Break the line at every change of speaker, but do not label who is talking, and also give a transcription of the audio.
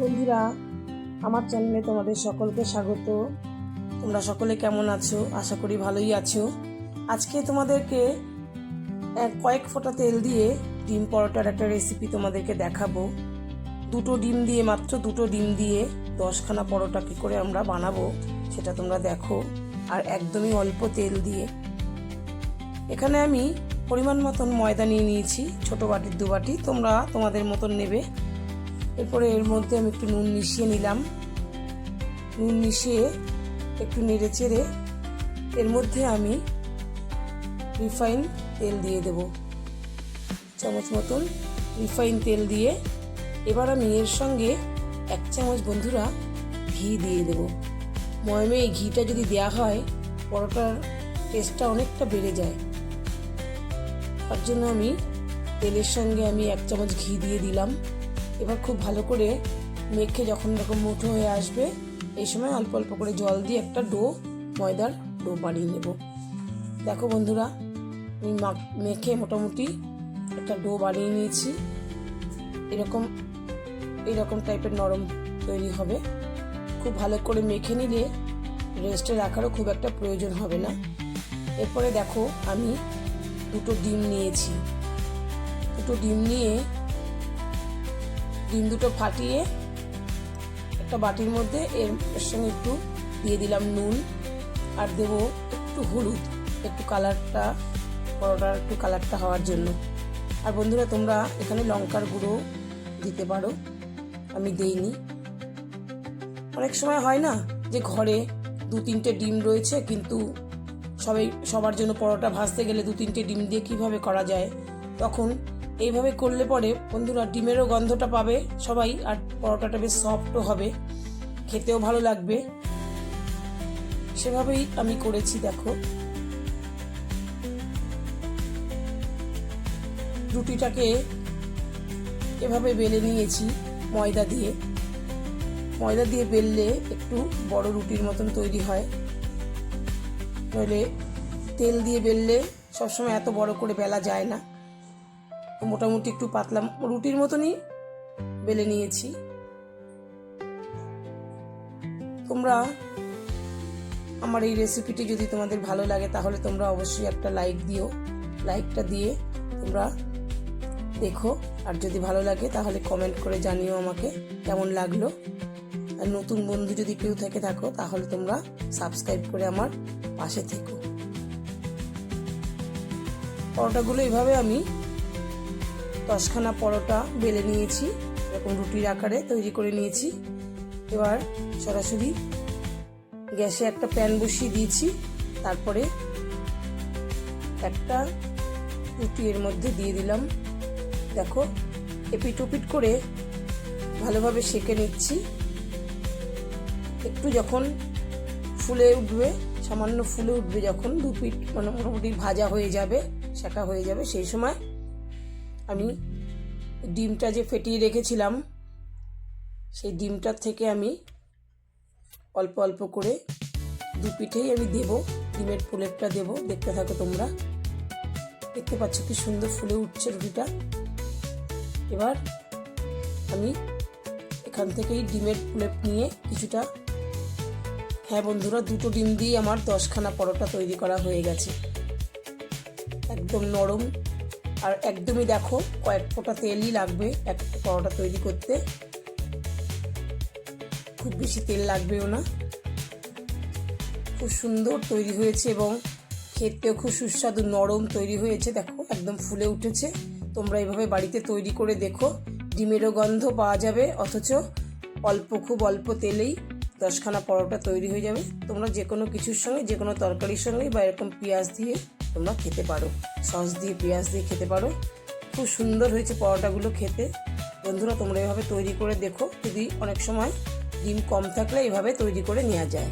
বন্ধুরা, আমার চ্যানেলে তোমাদের সকলকে স্বাগত। তোমরা সকলে কেমন আছো? আশা করি ভালোই আছো। আজকে তোমাদেরকে কয়েক ফোঁটা তেল দিয়ে ডিম পরোটার একটা রেসিপি তোমাদেরকে দেখাবো। দুটো ডিম দিয়ে, মাত্র দুটো ডিম দিয়ে দশখানা পরোটা কী করে আমরা বানাবো সেটা তোমরা দেখো। আর একদমই অল্প তেল দিয়ে। এখানে আমি পরিমাণ মতন ময়দা নিয়ে নিয়েছি, ছোটো বাটির দু বাটি। তোমরা তোমাদের মতন নেবে। এরপরে এর মধ্যে আমি একটু নুন মিশিয়ে নিলাম। নুন মিশিয়ে একটু নেড়ে চেড়ে এর মধ্যে আমি রিফাইন তেল দিয়ে দেব। চামচ মতন রিফাইন তেল দিয়ে এবার আমি এর সঙ্গে এক চামচ বন্ধুরা ঘি দিয়ে দেব। ময়মে এই ঘিটা যদি দেওয়া হয়, পরোটার টেস্টটা অনেকটা বেড়ে যায়। তার জন্য আমি তেলের সঙ্গে আমি এক চামচ ঘি দিয়ে দিলাম। এবার খুব ভালো করে মেখে যখন এরকম মুঠো হয়ে আসবে, এই সময় অল্প অল্প করে জল দিয়ে একটা ডো, ময়দার ডো বানিয়ে নেব। দেখো বন্ধুরা, আমি মেখে মোটামুটি একটা ডো বানিয়ে নিয়েছি। এরকম এরকম টাইপের নরম তৈরি হবে। খুব ভালো করে মেখে নিলে রেস্টে রাখারও খুব একটা প্রয়োজন হবে না। এরপরে দেখো, আমি দুটো ডিম নিয়েছি। দুটো ডিম নিয়ে ডিম দুটো ফাটিয়ে একটা বাটির মধ্যে এর সঙ্গে একটু দিয়ে দিলাম নুন আর দেব একটু হলুদ, একটু কালারটা, পরোটার একটু কালারটা হওয়ার জন্য। আর বন্ধুরা, তোমরা এখানে লঙ্কার গুঁড়ো দিতে পারো। আমি দেইনি। অনেক সময় হয় না যে ঘরে দু তিনটে ডিম রয়েছে, কিন্তু সবাই, সবার জন্য পরোটা ভাজতে গেলে দু তিনটে ডিম দিয়ে কীভাবে করা যায়? তখন এইভাবে করলে পরে বন্ধুরা ডিমেরও গন্ধটা পাবে সবাই, আর পরোটাটা বেশ সফটও হবে। খেতেও ভালো লাগবে। সেভাবেই আমি করেছি, দেখো। রুটিটাকে এভাবে বেলে নিয়েছি ময়দা দিয়ে। ময়দা দিয়ে বেললে একটু বড় রুটির মতন তৈরি হয়। নইলে তেল দিয়ে বেললে সবসময় এত বড় করে বেলা যায় না। মোটামুটি একটু পাতলা রুটির মতনই বেলে নিয়েছি। তোমরা আমার এই রেসিপিটি যদি তোমাদের ভালো লাগে, তাহলে তোমরা অবশ্যই একটা লাইক দিও। লাইকটা দিয়ে তোমরা দেখো। আর যদি ভালো লাগে, তাহলে কমেন্ট করে জানিও আমাকে কেমন লাগল। আর নতুন বন্ধু যদি কেউ থেকে থাকো, তাহলে তোমরা সাবস্ক্রাইব করে আমার পাশে থেকো। পরোটাগুলো এভাবে আমি দশখানা পরোটা বেলে নিয়েছি, এরকম রুটির আকারে তৈরি করে নিয়েছি। এবার সরাসরি গ্যাসে একটা প্যান বসিয়ে দিয়েছি, তারপরে একটা রুটি এর মধ্যে দিয়ে দিলাম। দেখো, এপিট ওপিট করে ভালোভাবে সেকে নিচ্ছি। একটু যখন ফুলে উঠবে, সামান্য ফুলে উঠবে যখন, দু পিঠ মানে মোটামুটি ভাজা হয়ে যাবে সেকা হয়ে যাবে। সেই সময় আমি ডিমটা যে ফেটিয়ে রেখেছিলাম, সেই ডিমটার থেকে আমি অল্প অল্প করে দু পিঠেই আমি দেব, ডিমের ফুলেরটা দেব। দেখতে থাকো তোমরা। দেখতে পাচ্ছ কি সুন্দর ফুলে উঠছে রুটিটা। এবার আমি এখান থেকেই ডিমের প্লেট নিয়ে কিছুটা হ্যাঁ বন্ধুরা, দুটো ডিম দিয়ে আমার দশখানা পরোটা তৈরি করা হয়ে গেছে। একদম নরম আর একদমই দেখো কয়েক ফোঁটা তেলই লাগবে একটা পরোটা তৈরি করতে। খুব বেশি তেল লাগবেও না। খুব সুন্দর তৈরি হয়েছে এবং খেতেও খুব সুস্বাদু, নরম তৈরি হয়েছে। দেখো, একদম ফুলে উঠেছে। তোমরা এভাবে বাড়িতে তৈরি করে দেখো, ডিমেরও গন্ধ পাওয়া যাবে, অথচ অল্প, খুব অল্প তেলেই দশখানা পরোটা তৈরি হয়ে যাবে। তোমরা যে কোনো কিছুর সঙ্গে যে কোনো তরকারির সঙ্গে বা এরকম পেঁয়াজ দিয়ে তোমরা খেতে পারো। সস দিয়ে, পেঁয়াজ দিয়ে খেতে পারো। খুব সুন্দর হয়েছে পরোটাগুলো খেতে। বন্ধুরা, তোমরা এভাবে তৈরি করে দেখো। যদি অনেক সময় ডিম কম থাকলে এভাবে তৈরি করে নেওয়া যায়।